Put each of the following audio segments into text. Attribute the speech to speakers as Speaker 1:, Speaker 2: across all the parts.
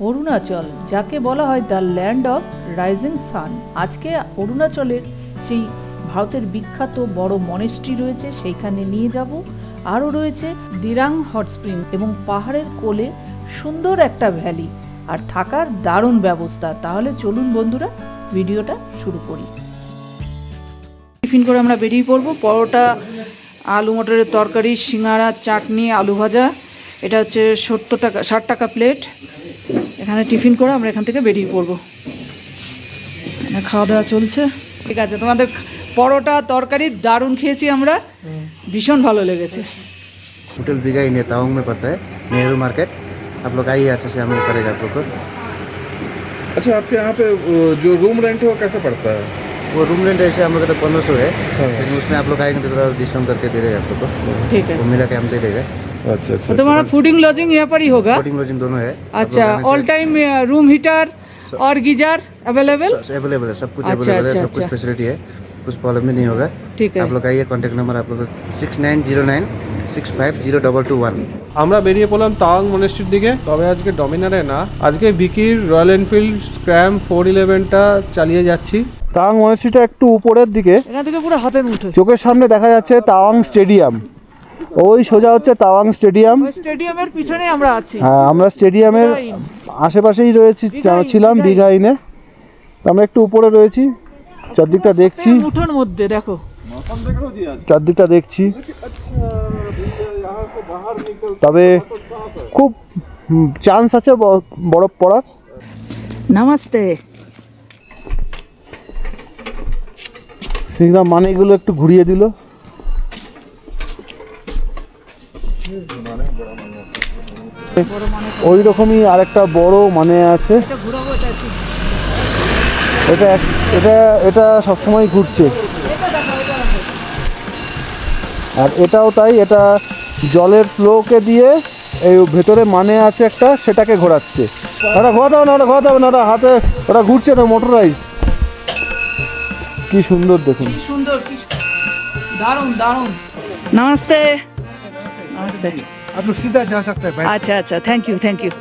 Speaker 1: অরুণাচল, যাকে বলা হয় the land of rising sun. আজকে অরুণাচলের সেই ভারতের বিখ্যাত বড় মনেস্ট্রি রয়েছে, সেইখানে নিয়ে যাব। আরও রয়েছে দিরাং হট স্প্রিং এবং পাহাড়ের কোলে সুন্দর একটা ভ্যালি। আর থাকার দারুণ ব্যবস্থা। তাহলে চলুন বন্ধুরা, ভিডিওটা শুরু করি। টিফিন করে আমরা বেরিয়ে পড়ব। পরোটা, আলু মটরের তরকারি, সিঙ্গারা, চাটনি, আলু ভাজা। এটা হচ্ছে সত্তর টাকা, ষাট টাকা প্লেট। এখানে টিফিন করে আমরা এখান থেকে বেরিয়ে পড়বো এখানে খাওয়া দাওয়া চলছে ঠিক আছে তোমাদের পরোটা তরকারি দারুণ খেয়েছি আমরা ভীষণ ভালো লেগেছে
Speaker 2: होटल बिगा इन तावांग में पड़ता है नेहरू मार्केट आप लोग आइए अच्छे से हम लोग करेगा आप लोग को
Speaker 3: अच्छा आपके यहाँ पे वो जो रूम रेंट है वो कैसे पड़ता है
Speaker 2: वो रूम रेंट ऐसे हम लोग का तो पंद्रह सौ है
Speaker 3: हाँ।
Speaker 2: लेकिन उसमें आप लोग आएंगे तो थोड़ा डिस्काउंट करके दे देगा आप लोग को
Speaker 1: ठीक है
Speaker 2: वो मिला के हम दे देगा
Speaker 3: अच्छा अच्छा
Speaker 1: तो तुम्हारा फूडिंग लॉजिंग यहाँ पर ही होगा
Speaker 2: बोटिंग लॉजिंग दोनों है
Speaker 1: अच्छा ऑल टाइम रूम हीटर और गीजर अवेलेबल
Speaker 2: अवेलेबल है सब कुछ
Speaker 1: अच्छा,
Speaker 2: अवेलेबल है
Speaker 1: अच्छा,
Speaker 2: सब कुछ
Speaker 1: अच्छा।
Speaker 2: फैसिलिटी है कुछ प्रॉब्लम भी नहीं होगा
Speaker 1: ठीक है
Speaker 2: आप लोग आइए कॉन्टैक्ट नंबर आप लोग six nine zero nine six five zero double two one
Speaker 4: আমরা বেরিয়ে পড়লাম তাওয়াং মনেস্ট্রির দিকে তবে আজকে ডমিনারে না আজকে বিকির রয়্যাল এনফিল্ড স্ক্র্যাম ফোর ইলেভেনটা চালিয়ে যাচ্ছি তাওয়াং মনেস্ট্রিটা একটু উপরের দিকে
Speaker 1: এখান থেকে পুরো হাতের মুঠো
Speaker 4: চোখের সামনে দেখা যাচ্ছে তাওয়াং স্টেডিয়াম ওই সোজা হচ্ছে তাওয়াং স্টেডিয়াম।
Speaker 1: স্টেডিয়ামের পিছনে আমরা আছি।
Speaker 4: হ্যাঁ, আমরা স্টেডিয়ামের আশেপাশেই রয়েছি ছিলাম
Speaker 1: বিঘাইন।
Speaker 4: বিঘাইনে। তো আমরা একটু উপরে রয়েছি চারদিকটা দেখছি।
Speaker 1: মুঠোর মধ্যে দেখো।
Speaker 4: চারদিকটা দেখছি। তবে খুব চান্স আছে ব- বরফ পড়ার।
Speaker 1: নমস্তে।
Speaker 4: সিংহা মানেগুলো একটু ঘুরিয়ে দিল। ওই রকমই আরেকটা বড় মানে আছে।
Speaker 1: এটা এটা
Speaker 4: এটা সবসময় ঘুরছে। আর এটাও তাই এটা জলের ফ্লোকে দিয়ে এই ভেতরে মানে আছে একটা সেটাকে ঘোরাচ্ছে। ওটা ঘোরাতে হবে না ওটা ঘোরাতে হবে না ওটা হাতে ওটা ঘুরছে না মোটরাইজ কি সুন্দর দেখুন।
Speaker 1: সুন্দর দারুণ দারুণ। নমস্তে।
Speaker 2: आप लोग सीधा जा सकते हैं
Speaker 1: আচ্ছা আচ্ছা থ্যাংক ইউ থ্যাংক ইউ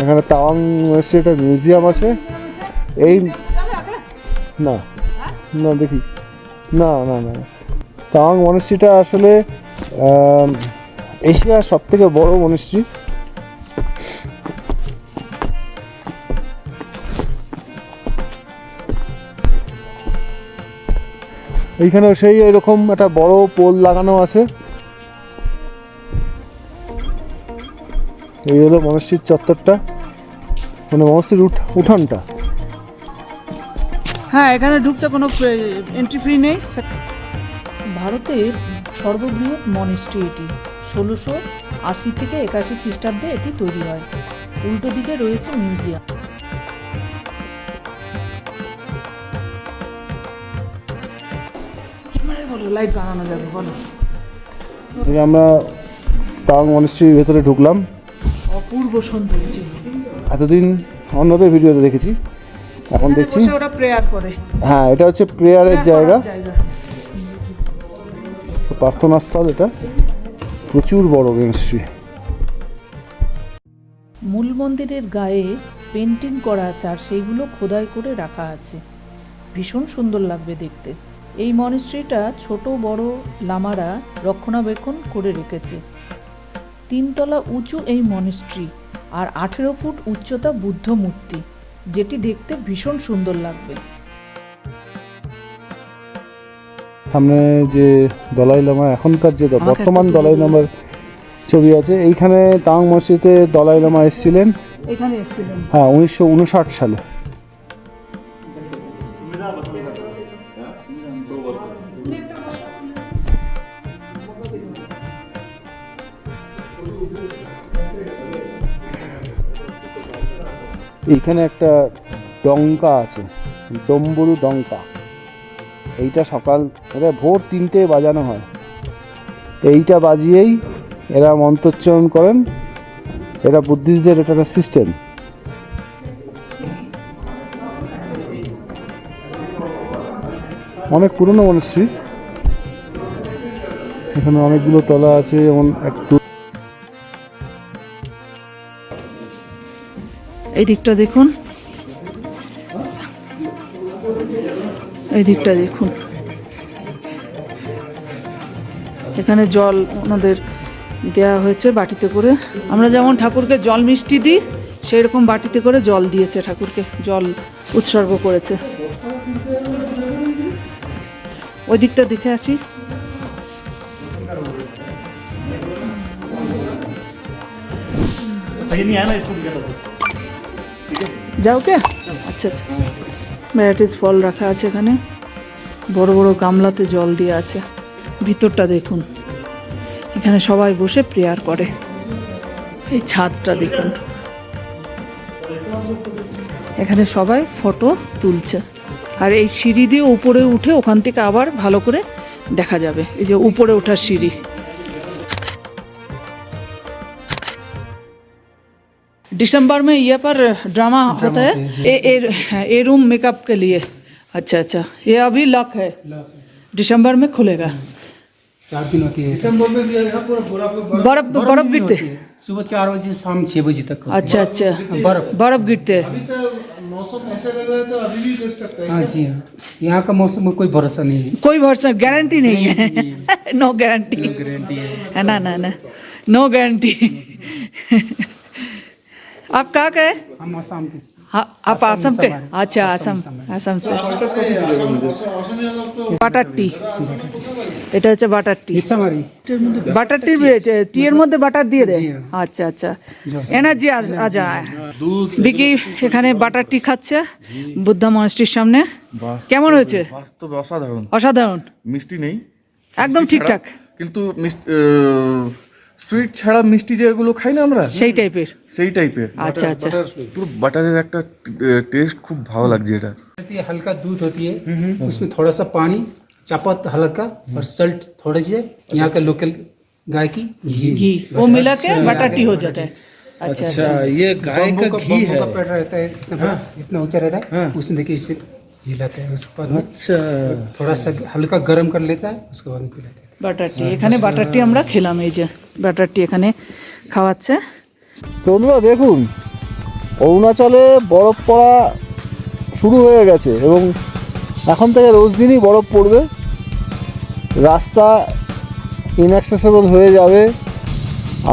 Speaker 4: এখানে তাওয়াং এসে একটা মিউজিয়াম আছে এই না না দেখি না না না তাওয়াং মনেস্ট্রিটা আসলে এশিয়ার সব থেকে বড় মনেস্ট্রি এইখানেও সেই এরকম একটা বড় পোল লাগানো আছে। এই হলো মনস্ট্রির চত্বরটা মানে মনস্ট্রির উঠ উঠানটা।
Speaker 1: হ্যাঁ এখানে ঢুকতে কোনো এন্ট্রি ফ্রি নেই। ভারতের সর্ববৃহৎ মনেস্ট্রি এটি। ষোলোশো আশি থেকে একাশি খ্রিস্টাব্দে এটি তৈরি হয়। উল্টো দিকে রয়েছে মিউজিয়াম। বলো লাইট বানানো যাবে বলো।
Speaker 4: আমরা তাওয়াং মনস্ট্রির ভেতরে ঢুকলাম।
Speaker 1: অপূর্ব সৌন্দর্য
Speaker 4: এতদিন অন্যদের ভিডিওতে দেখেছি। এখন দেখছি।
Speaker 1: ওরা প্রেয়ার করে।
Speaker 4: হ্যাঁ এটা হচ্ছে প্রেয়ারের জায়গা।
Speaker 1: জায়গা।
Speaker 4: প্রার্থনা স্থল এটা। প্রচুর বড় মনস্ট্রি
Speaker 1: মূল মন্দিরের গায়ে পেন্টিং করা আছে আর সেইগুলো খোদাই করে রাখা আছে। ভীষণ সুন্দর লাগবে দেখতে। এই মনেস্ট্রিটা ছোট, বড় লামারা রক্ষণাবেক্ষণ করে রেখেছে। তিনতলা উঁচু এই মনেস্ট্রি আর আঠেরো ফুট উচ্চতা বুদ্ধ মূর্তি যেটি দেখতে ভীষণ সুন্দর লাগবে।
Speaker 4: সামনে যে দলাই লামা এখনকার যে বর্তমান দলাই লামার ছবি আছে এইখানে তাওয়াং মসজিদে দলাই লামা এসেছিলেন।
Speaker 1: এখানে এসেছিলেন।
Speaker 4: হ্যাঁ উনিশশো উনষাট সালে। এইখানে একটা ডঙ্কা আছে ডম্বরু ডঙ্কা। এইটা সকাল এটা ভোর তিনটে বাজানো হয়। এইটা বাজিয়েই এরা মন্ত্রোচ্চারণ করেন। এটা বুদ্ধিস্টদের এটা একটা সিস্টেম অনেক পুরনো মনস্ট্রি এখানে অনেকগুলো তলা আছে, যেমন একটু
Speaker 1: এই দিকটা দেখুন। এই দিকটা দেখুন। এখানে জল ওনাদের দেওয়া হয়েছে বাটিতে করে। আমরা যেমন ঠাকুরকে জল মিষ্টি দিই সেই রকম বাটিতে করে জল দিয়েছে ঠাকুরকে জল উৎসর্গ করেছে। ওই দিকটা দেখে আসি। যাও কে? আচ্ছা আচ্ছা। ভ্যারাইটিস ফল রাখা আছে এখানে। বড় বড় গামলাতে জল দিয়ে আছে। ভিতরটা দেখুন। এখানে সবাই বসে প্রেয়ার করে। এই ছাদটা দেখুন। এখানে সবাই ফটো তুলছে। আর এই সিঁড়ি দিয়ে উপরে উঠে ওখান থেকে আবার ভালো করে দেখা যাবে। এই যে উপরে ওঠার সিঁড়ি। दिसंबर में ये पर ड्रामा होता है? ए, ए, ए रूम मेकअप के लिए। अच्छा अच्छा। ये अभी लॉक है। दिसंबर में खुलेगा।
Speaker 5: चार दिन होती है।
Speaker 1: बर्फ़ बर्फ़ गिरते।
Speaker 5: सुबह चार बजे शाम छः बजे तक
Speaker 1: अच्छा अच्छा।
Speaker 5: बर्फ़।
Speaker 1: बर्फ़ गिरते। हैं
Speaker 5: हाँ। जी हाँ। यहाँ का मौसम में कोई भरोसा नहीं है।
Speaker 1: कोई भरोसा गारंटी नहीं है। नो गारंटी
Speaker 5: गारंटी है।
Speaker 1: ना ना ना। नो गारंटी आप कहाँ के हैं?
Speaker 5: हम आसाम के
Speaker 1: हाँ आप
Speaker 5: आसाम
Speaker 1: आसाम के
Speaker 5: से हमारे।
Speaker 1: अच्छा
Speaker 5: आसाम
Speaker 1: आसाम
Speaker 5: से हमारे।
Speaker 1: आसाम से বাটার টি এটা হচ্ছে butter tea
Speaker 5: Missamari
Speaker 1: butter tea tea এর মধ্যে বাটার দিয়ে দেয়
Speaker 5: জি।
Speaker 1: আচ্ছা আচ্ছা এনার্জি আ যায় বিকি এখানে বাটার টি খাচ্ছে বুদ্ধা মনস্ট্রির সামনে কেমন হয়েছে
Speaker 3: বাস্তবে অসাধারণ
Speaker 1: অসাধারণ
Speaker 3: মিষ্টি নেই
Speaker 1: একদম
Speaker 3: মিষ্টি ছাড়া-
Speaker 1: ঠিকঠাক
Speaker 3: কিন্তু সুইট ছাড়া মিষ্টি যেগুলো খাই না আমরা
Speaker 1: সেই টাইপের
Speaker 3: সেই টাইপের
Speaker 1: আচ্ছা আচ্ছা
Speaker 3: পুরো বাটারের একটা টেস্ট খুব ভালো লাগছে এটা
Speaker 5: होती है हल्का दूध होती है उसमें थोड़ा सा पानी चापत हल्का और सल्ट थोड़े से यहाँ का लोकल गाय की घी
Speaker 1: घी वो मिला के बटर टी हो जाता है अच्छा अच्छा
Speaker 3: ये
Speaker 5: बम्बू का बम्बू का पेड़ रहता है इतना बड़ा, इतना ऊंचा रहता है उसमें देखिए इससे हिलाते हैं उसके बाद में
Speaker 3: अच्छा
Speaker 5: थोड़ा सा हल्का गर्म कर लेता है उसके बाद में पिलाते हैं
Speaker 1: Butter tea. এখানে বাটার টি আমরা খেলাম এই যে বাটার টি এখানে খাওয়াচ্ছে।
Speaker 4: বন্ধুরা দেখুন অরুণাচলে বরফ পড়া শুরু হয়ে গেছে এবং এখন থেকে রোজ দিনই বরফ পড়বে। রাস্তা ইনঅ্যাক্সেসেবল হয়ে যাবে।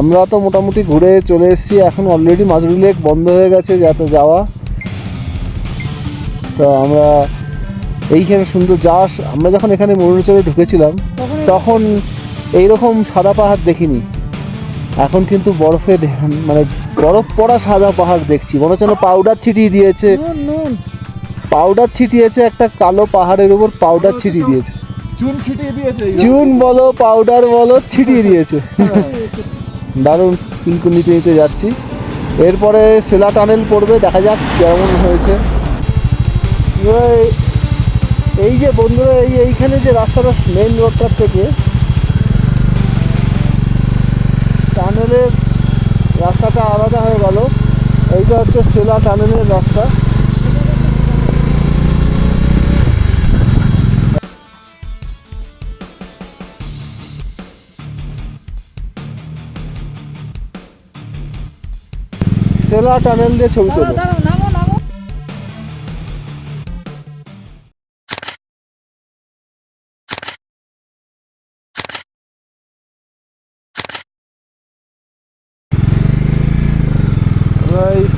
Speaker 4: আমরা তো মোটামুটি ঘুরে চলে এসেছি এখন অলরেডি মাজুরি লেক বন্ধ হয়ে গেছে যাতে যাওয়া। তো আমরা এইখানে সুন্দর যাওয়া আমরা যখন এখানে মরুণাচলে ঢুকেছিলাম তখন এইরকম সাদা পাহাড় দেখিনি। এখন কিন্তু বরফে মানে বরফ পড়া সাদা পাহাড় দেখছি। মনে হচ্ছে পাউডার ছিটিয়ে দিয়েছে। পাউডার ছিটিয়েছে একটা কালো পাহাড়ের উপর পাউডার ছিটিয়ে দিয়েছে।
Speaker 3: চুন ছিটিয়ে দিয়েছে
Speaker 4: চুন বলো পাউডার বলো ছিটিয়ে দিয়েছে। দারুণ কিন্তু নিতে নিতে যাচ্ছি। এরপরে সেলা টানেল পড়বে দেখা যাক কেমন হয়েছে। এই যে বন্ধুরা, এই এইখানে যে রাস্তাটা মেন রোডটার থেকে টানেলের রাস্তাটা আলাদা হয়ে গেল। এইটা হচ্ছে সেলা টানেলের রাস্তা। সেলা টানেল দিয়ে ছবি তোলো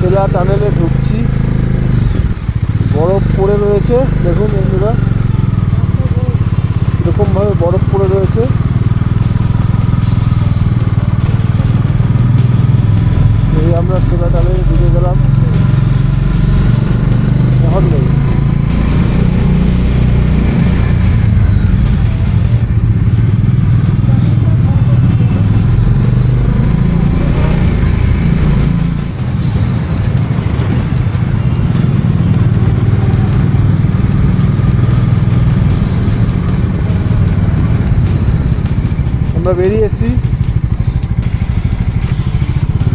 Speaker 4: সেলা টানেলে ঢুকছি। বরফ পড়ে রয়েছে। দেখুন বন্ধুরা এরকমভাবে বরফ পড়ে রয়েছে। এই আমরা সেলা টানেলে ঢুকে গেলাম। এখন নেই আমরা বেরিয়ে এসেছি।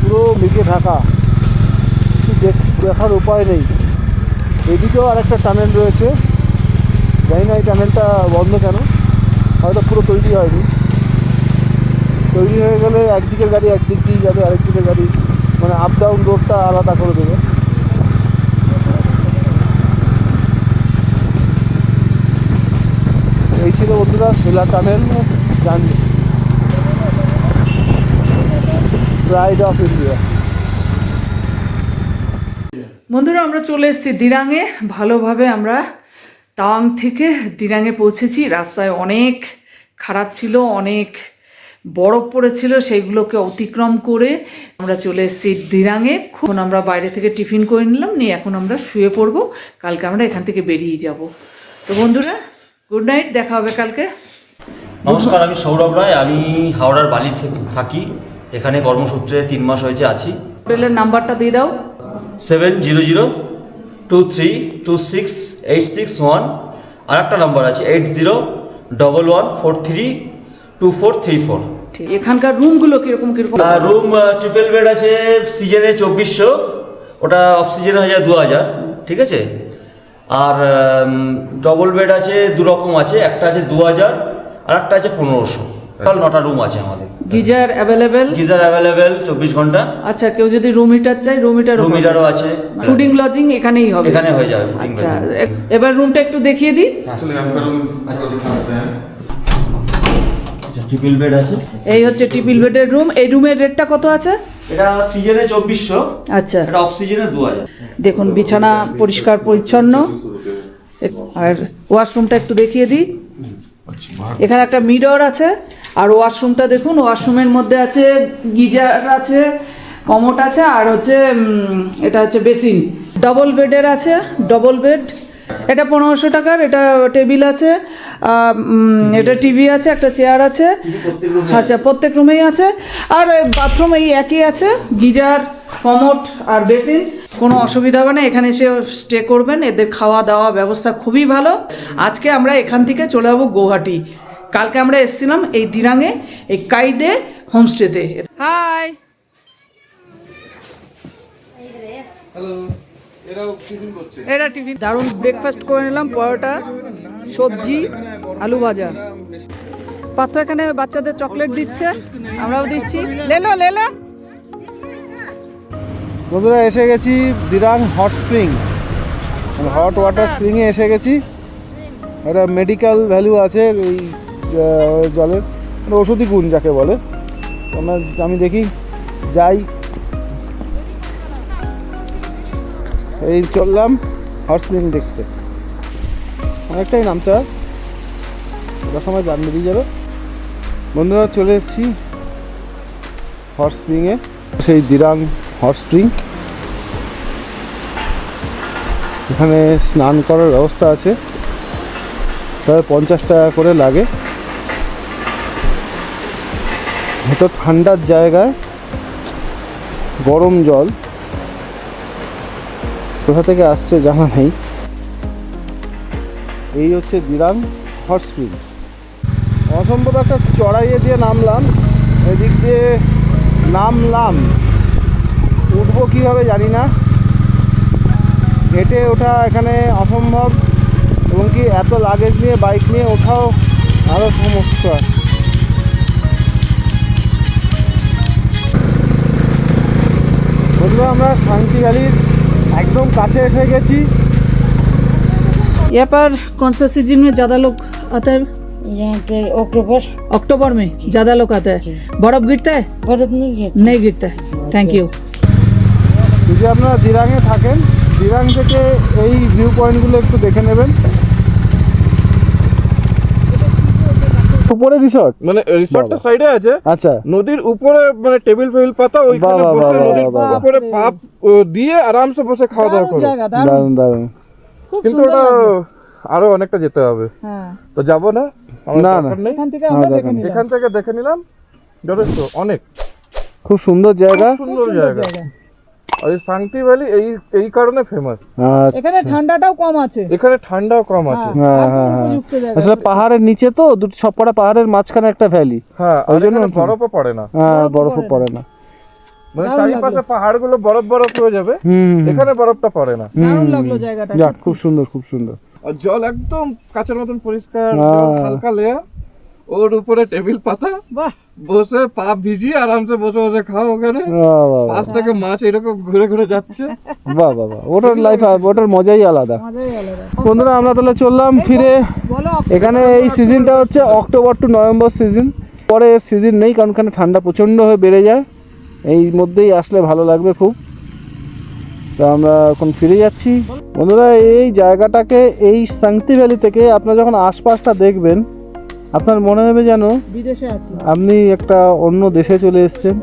Speaker 4: পুরো মেঘে ঢাকা। দেখ- দেখার উপায় নেই। এদিকেও আরেকটা টানেল রয়েছে। জানি না এই টানেলটা বন্ধ কেন। হয়তো পুরো তৈরি হয়নি। তৈরি হয়ে গেলে একদিকের গাড়ি একদিক দিয়ে যাবে আরেক দিকের গাড়ি মানে আপ ডাউন রোডটা আলাদা করে দেবে। এই ছিল বন্ধুরা, Sela tunnel journey. Pride of India
Speaker 1: বন্ধুরা আমরা চলে এসেছি দিরাঙে। ভালোভাবে আমরা তাওয়াং থেকে দিরাঙে পৌঁছেছি। রাস্তায় অনেক খারাপ ছিল অনেক বরফ পড়েছিল সেইগুলোকে অতিক্রম করে আমরা চলে এসেছি দিরাঙে। এখন আমরা বাইরে থেকে টিফিন করে নিলাম নিয়ে এখন আমরা শুয়ে পড়ব। কালকে আমরা এখান থেকে বেরিয়ে যাব। তো বন্ধুরা গুড নাইট দেখা হবে কালকে।
Speaker 6: নমস্কার আমি সৌরভ রায়। আমি হাওড়ার বালি থেকে থাকি। এখানে কর্মসূত্রে তিন মাস হয়েছে আছি।
Speaker 1: হোটেলের নাম্বারটা দিয়ে দাও।
Speaker 6: Seven zero zero two three two six eight six one. আর একটা নাম্বার আছে eight zero double one four three two four three four.
Speaker 1: ঠিক এখানকার রুমগুলো কীরকম কীরকম?
Speaker 6: রুম ট্রিপল বেড আছে সিজনে চব্বিশশো। ওটা অফ সিজনে হয়ে যায় দু হাজার। ঠিক আছে? আর ডবল বেড আছে দু রকম আছে একটা আছে দু হাজার আর একটা আছে পনেরোশো। নটা রুম আছে আমাদের।
Speaker 1: গিজার অ্যাভেলেবেল
Speaker 6: গিজার অ্যাভেলেবেল চব্বিশ ঘণ্টা।
Speaker 1: আচ্ছা কেউ যদি রুম হিটার চাই রুম হিটার
Speaker 6: রুম হিটারও আছে।
Speaker 1: ফুডিং লজিং এখানেই হবে?
Speaker 6: এখানে হয়ে যাবে
Speaker 1: আচ্ছা এবার রুমটা একটু দেখিয়ে দিই।
Speaker 3: হ্যাঁ।
Speaker 6: ট্রিপল আচ্ছা। বেড আচ্ছা, আছে।
Speaker 1: এই হচ্ছে টিপিল বেডের রুম এই রুমের রেটটা কত আছে?
Speaker 6: এটা সিজনে চব্বিশশো।
Speaker 1: আচ্ছা।
Speaker 6: এটা অফ সিজনে দু
Speaker 1: দেখুন বিছানা পরিষ্কার পরিচ্ছন্ন। আর ওয়াশরুমটা একটু দেখিয়ে দিই। এখানে একটা মিরর আছে। আর ওয়াশরুমটা দেখুন, ওয়াশরুমের মধ্যে আছে গিজার আছে, কমোট আছে, আর হচ্ছে এটা হচ্ছে বেসিন। ডবল বেডের আছে ডবল বেড এটা পনেরোশো টাকার, এটা টেবিল আছে এটা টিভি আছে, একটা চেয়ার আছে। আচ্ছা প্রত্যেক রুমেই আছে। আর বাথরুম এই একই আছে, গিজার, কমোট আর বেসিন। কোনো অসুবিধা হবে না, এখানে এসে স্টে করবেন, এদের খাওয়া দাওয়া ব্যবস্থা খুবই ভালো। আজকে আমরা এখান থেকে চলে যাব গৌহাটি কালকে আমরা এসেছিলাম এই দিরাঙে এই কাইদে হোমস্টেতে। হাই। এটা টিফিন দারুণ ব্রেকফাস্ট করে নিলাম পরোটা সবজি আলু ভাজা। পাত্র এখানে বাচ্চাদের চকলেট দিচ্ছে আমরাও দিচ্ছি। লেলো লেলো।
Speaker 4: বন্ধুরা এসে গেছি Dirang hot spring. Hot water স্প্রিংয়ে এসে গেছি। একটা মেডিকেল ভ্যালু আছে এই জলের মানে ওষুধি গুণ যাকে বলে। আমরা আমি দেখি, যাই। এই চললাম স্প্রিং দেখতে। অনেকটাই নামতে হয়। সময় জান বেরিয়ে যাবে। বন্ধুরা, চলে এসেছি হট স্প্রিংয়ে সেই দিরাং হট স্প্রিং এখানে স্নান করার ব্যবস্থা আছে। তবে পঞ্চাশ টাকা করে লাগে। ভেতর ঠান্ডার জায়গায় গরম জল কোথা থেকে আসছে জানা নেই। এই হচ্ছে দিরাং হট স্প্রিং অসম্ভব একটা চড়াইয়ে দিয়ে নামলাম, এদিক দিয়ে নামলাম। উঠবো কীভাবে জানি না। হেঁটে ওঠা এখানে অসম্ভব, এবং কি এত লাগেজ নিয়ে বাইক নিয়ে ওঠাও আরও সমস্যা। বন্ধুরা আমরা শান্তি ভ্যালির একদম কাছে এসে গেছি
Speaker 1: यहाँ पर कौन सा सीजन में ज़्यादा लोग आता है
Speaker 7: यहाँ पे अक्टूबर
Speaker 1: अक्टूबर में ज़्यादा लोग आता है बर्फ गिरता है
Speaker 7: बर्फ नहीं गिरता
Speaker 1: नहीं गिरता है थैंक यू
Speaker 4: যদি আপনারা দিরাঙে থাকেন দিরাং থেকে এই ভিউ পয়েন্টগুলো একটু দেখে নেবেন উপরে রিসর্ট
Speaker 3: মানে রিসর্টটা সাইডে আছে।
Speaker 4: আচ্ছা।
Speaker 3: নদীর উপরে মানে টেবিল ফেবিল পাতা ওইখানে বসে নদীর। উপরে পাপ দিয়ে আরামসে বসে খাওয়া দাওয়া করো।
Speaker 4: দারুণ। দারুণ
Speaker 3: কিন্তু ওটা আরও অনেকটা যেতে হবে। তো যাব না? আমার
Speaker 4: না, না। আমরা
Speaker 3: এখান থেকে দেখে নিলাম। যথেষ্ট অনেক।
Speaker 4: খুব সুন্দর জায়গা।
Speaker 3: সুন্দর জায়গা। আর এই সাংটি ভ্যালি এই এই কারণে ফেমাস
Speaker 1: এখানে ঠান্ডাটাও কম আছে।
Speaker 3: এখানে ঠান্ডাও কম আছে।
Speaker 4: হ্যাঁ হ্যাঁ হ্যাঁ আসলে পাহাড়ের নিচে তো দুটো সবকটা পাহাড়ের মাঝখানে একটা ভ্যালি।
Speaker 3: হ্যাঁ
Speaker 4: ওই জন্য
Speaker 3: বরফও পড়ে না।
Speaker 4: হ্যাঁ বরফও পড়ে না।
Speaker 3: মানে চারিপাশে পাহাড়গুলো বরফ বরফ হয়ে যাবে।
Speaker 4: হুম
Speaker 3: এখানে বরফটা পড়ে না।
Speaker 1: লাগল জায়গাটা।
Speaker 4: খুব সুন্দর খুব সুন্দর।
Speaker 3: আর জল একদম কাঁচের মতন পরিষ্কার। হালকা লেয়ার ওর উপরে টেবিল পাতা
Speaker 1: বাহ।
Speaker 3: বসে পা ভিজিয়ে আরামসে বসে বসে খাও ওখানে।
Speaker 4: বাহ, বাহ,
Speaker 3: পাশ থেকে মাছ এরকম ঘুরে ঘুরে যাচ্ছে।
Speaker 4: বাহ বাহ বাহ। ওটার লাইফ ওটার মজাই আলাদা।
Speaker 1: মজাই
Speaker 4: বন্ধুরা আমরা তাহলে চললাম ফিরে। এখানে এই সিজনটা হচ্ছে অক্টোবর টু নভেম্বর সিজন পরে সিজন নেই কারণ এখানে ঠান্ডা প্রচণ্ড হয়ে বেড়ে যায়। এই মধ্যেই আসলে ভালো লাগবে খুব। তো আমরা এখন ফিরে যাচ্ছি। বন্ধুরা এই জায়গাটাকে এই সাংতি ভ্যালি থেকে আপনারা যখন আশপাশটা দেখবেন আপনার মনে হবে যেন
Speaker 1: বিদেশে আছি।
Speaker 4: আপনি একটা অন্য দেশে চলে এসছেন।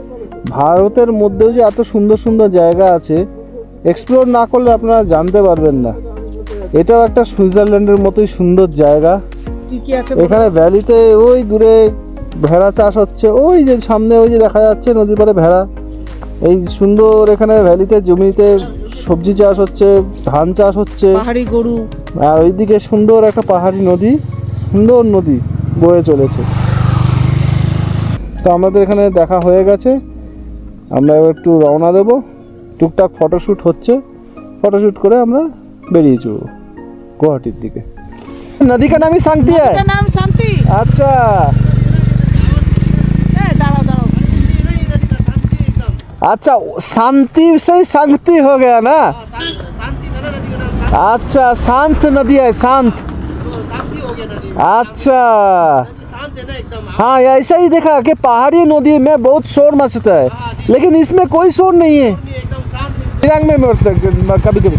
Speaker 4: ভারতের মধ্যেও যে এত সুন্দর সুন্দর জায়গা আছে এক্সপ্লোর না করলে আপনারা জানতে পারবেন না। এটাও একটা সুইজারল্যান্ডের মতোই সুন্দর জায়গা। এখানে ভ্যালিতে ওই দূরে ভেড়া চাষ হচ্ছে ওই যে সামনে ওই যে দেখা যাচ্ছে নদীর পাড়ে ভেড়া। এই সুন্দর এখানে ভ্যালিতে জমিতে সবজি চাষ হচ্ছে ধান চাষ হচ্ছে।
Speaker 1: পাহাড়ি গরু।
Speaker 4: আর ওইদিকে সুন্দর একটা পাহাড়ি নদী সুন্দর নদী। বয়ে চলেছে তো আমাদের এখানে দেখা হয়ে গেছে আমরা এবার একটু রওনা দেব টুকটাক ফটোশ্যুট হচ্ছে ফটোশ্যুট করে আমরা বেরিয়ে চলব গুয়াহাটির দিকে নদী কা নামই শান্তি হয়
Speaker 1: এটার নাম শান্তি
Speaker 4: अच्छा
Speaker 1: এই দাঁড়াও দাঁড়াও
Speaker 4: अच्छा शांति से ही शांति हो गया ना अच्छा शांत नदी है शांत अच्छा हाँ ऐसा ही देखा कि पहाड़ी नदी में बहुत शोर मचता है लेकिन इसमें कोई शोर नहीं है दिरांग में मरता है कभी कभी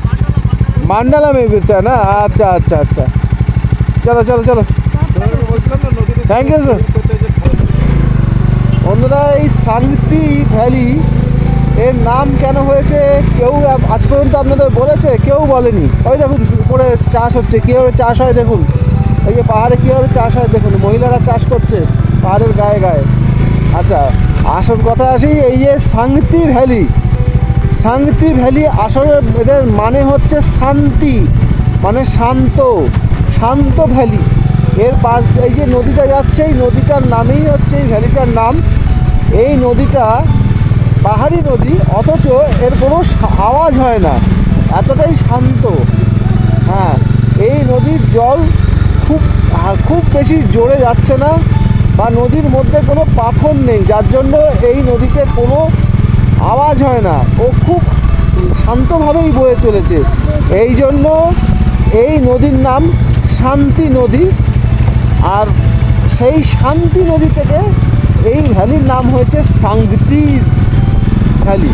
Speaker 4: मांडला में गिरता है ना अच्छा अच्छा अच्छा चलो चलो चलो थैंक यू सर বন্ধুরা এই শান্তি ভ্যালি এর নাম কেন হয়েছে কেউ আব- আজ পর্যন্ত আপনাদের বলেছে কেউ বলেনি ওই দেখুন উপরে চাষ হচ্ছে কীভাবে চাষ হয় দেখুন এই যে পাহাড়ে কীভাবে চাষ হয় দেখুন, মহিলারা চাষ করছে পাহাড়ের গায়ে গায়ে। আচ্ছা আসল কথা আসি, এই যে শান্তি ভ্যালি শান্তি ভ্যালি আসলে এদের মানে হচ্ছে শান্তি মানে শান্ত শান্ত ভ্যালি। এর পাশ, এই যে নদীটা যাচ্ছে, এই নদীটার নামেই হচ্ছে এই ভ্যালিটার নাম। এই নদীটা পাহাড়ি নদী, অথচ এর কোনো আওয়াজ হয় না, এতটাই শান্ত। হ্যাঁ এই নদীর জল খুব বেশি জোরে যাচ্ছে না বা নদীর মধ্যে কোনো পাথর নেই, যার জন্য এই নদীতে কোনো আওয়াজ হয় না। ও খুব শান্তভাবেই বয়ে চলেছে। এই জন্য এই নদীর নাম শান্তি নদী। আর সেই শান্তি নদী থেকে এই ভ্যালির নাম হয়েছে সাংতি ভ্যালি।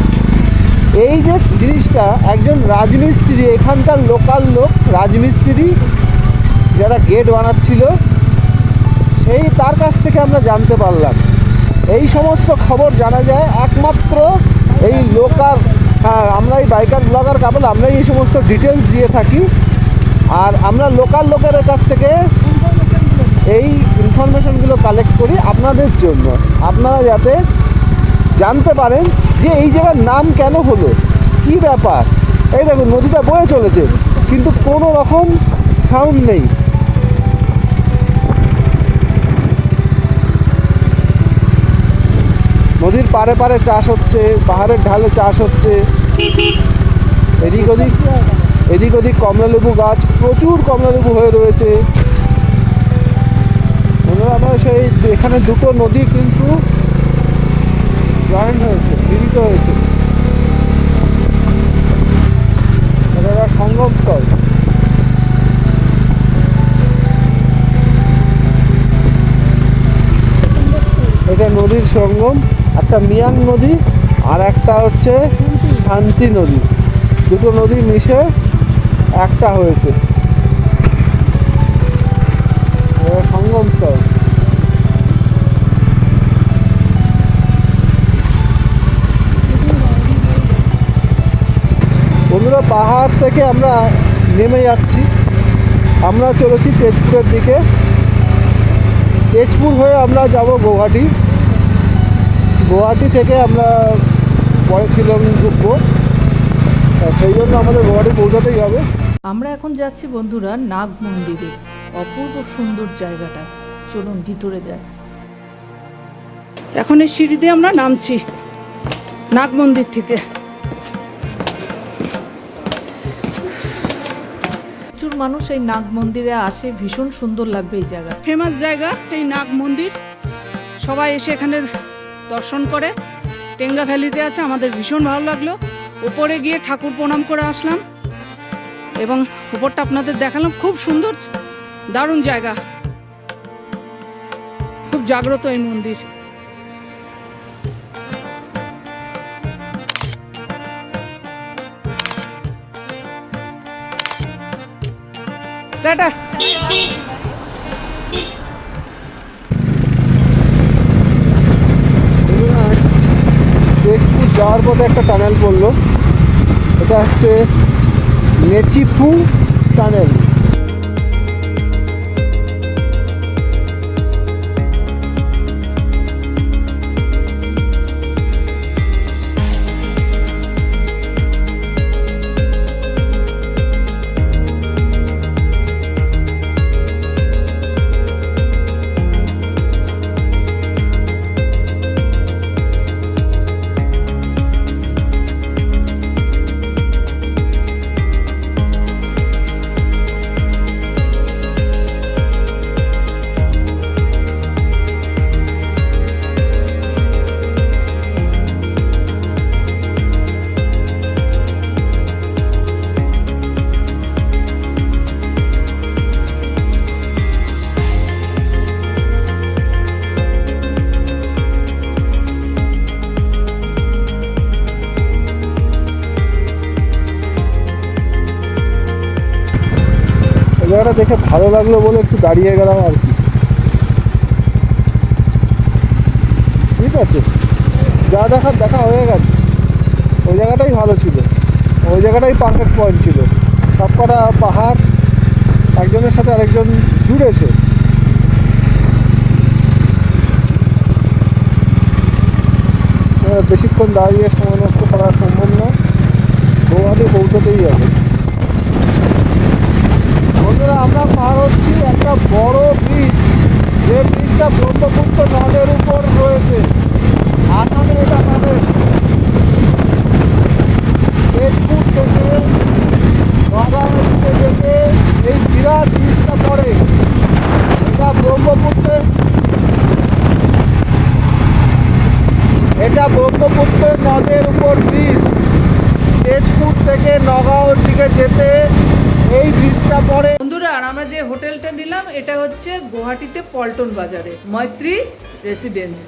Speaker 4: এই যে জিনিসটা, একজন রাজমিস্ত্রি, এখানকার লোকাল লোক, রাজমিস্ত্রি যারা গেট বানাচ্ছিল, সেই তার কাছ থেকে আমরা জানতে পারলাম। এই সমস্ত খবর জানা যায় একমাত্র এই লোকাল হ্যাঁ আমরা এই বাইকার ব্লগার কাপল আমরা এই সমস্ত ডিটেলস দিয়ে থাকি। আর আমরা লোকাল লোকের কাছ থেকে এই ইনফরমেশনগুলো কালেক্ট করি আপনাদের জন্য। আপনারা যাতে জানতে পারেন যে এই জায়গার নাম কেন হলো, কি ব্যাপার। এই দেখুন, নদীটা বয়ে চলেছে, কিন্তু কোনো রকম সাউন্ড নেই। নদীর পাড়ে পাড়ে চাষ হচ্ছে, পাহাড়ের ঢালে চাষ হচ্ছে। এদিক ওদিক এদিক ওদিক কমলালেবু গাছ, প্রচুর কমলালেবু হয়ে রয়েছে। সেই এখানে দুটো নদী কিন্তু জয়েন্ট হয়েছে, মিলিত হয়েছে। এটা সঙ্গমস্থল। এটা নদীর সঙ্গম। একটা মিয়াং নদী আর একটা হচ্ছে শান্তি নদী। দুটো নদী মিশে একটা হয়েছে। এটা সঙ্গম স্থল। বন্ধুরা, পাহাড় থেকে আমরা নেমে যাচ্ছি। আমরা চলেছি তেজপুরের দিকে। তেজপুর হয়ে আমরা যাব গৌহাটি। গুয়াহাটি থেকে আমরা পরে শিলং ঢুকবো। সেই জন্য আমাদের গুয়াহাটি পৌঁছাতেই হবে।
Speaker 1: আমরা এখন যাচ্ছি বন্ধুরা নাগ মন্দিরে অপূর্ব সুন্দর জায়গাটা। চলুন ভিতরে যাই।
Speaker 8: এখন এই সিঁড়ি দিয়ে আমরা নামছি
Speaker 1: নাগ মন্দির থেকে।
Speaker 9: প্রচুর মানুষ এই নাগ মন্দিরে আসে ভীষণ সুন্দর লাগবে এই জায়গা।
Speaker 1: ফেমাস জায়গা এই নাগ মন্দির। সবাই এসে এখানে দর্শন করে। টেঙ্গা ভ্যালিতে আছে, আমাদের ভীষণ ভালো লাগল। উপরে গিয়ে ঠাকুর প্রণাম করে আসলাম। এবং উপরটা আপনাদের দেখালাম, খুব সুন্দর, দারুণ জায়গা। খুব জাগ্রত এই মন্দির। টাটা।
Speaker 4: যাওয়ার পথে একটা টানেল পড়ল। এটা হচ্ছে নেচিফু টানেল দেখে ভালো লাগল বলে একটু দাঁড়িয়ে গেলাম আর কি। ঠিক আছে। যা দেখার দেখা হয়ে গেছে। ওই জায়গাটাই ভালো ছিল। ওই জায়গাটাই পারফেক্ট পয়েন্ট ছিল। সবকটা পাহাড়, একজনের সাথে আরেকজন জুড়েছে। বেশিক্ষণ দাঁড়িয়ে সময় নষ্ট করা সম্ভব না গৌহাটি পৌঁছতেই হবে বন্ধুরা আমরা পার হচ্ছি একটা বড় ব্রিজ যে ব্রিজটা ব্রহ্মপুত্র নদের উপর রয়েছে আসামে এটা পাবেন তেজপুর থেকে নগাঁও দিকে যেতে এই বিরাট ব্রিজটা পড়ে এটা ব্রহ্মপুত্রে এটা ব্রহ্মপুত্র নদের উপর ব্রিজ তেজপুর থেকে নগাঁওর দিকে যেতে এই ব্রিজটা পড়ে
Speaker 1: বন্ধুরা আর আমরা যে হোটেলটা নিলাম এটা হচ্ছে গুয়াহাটিতে পল্টন বাজারে মৈত্রী রেসিডেন্স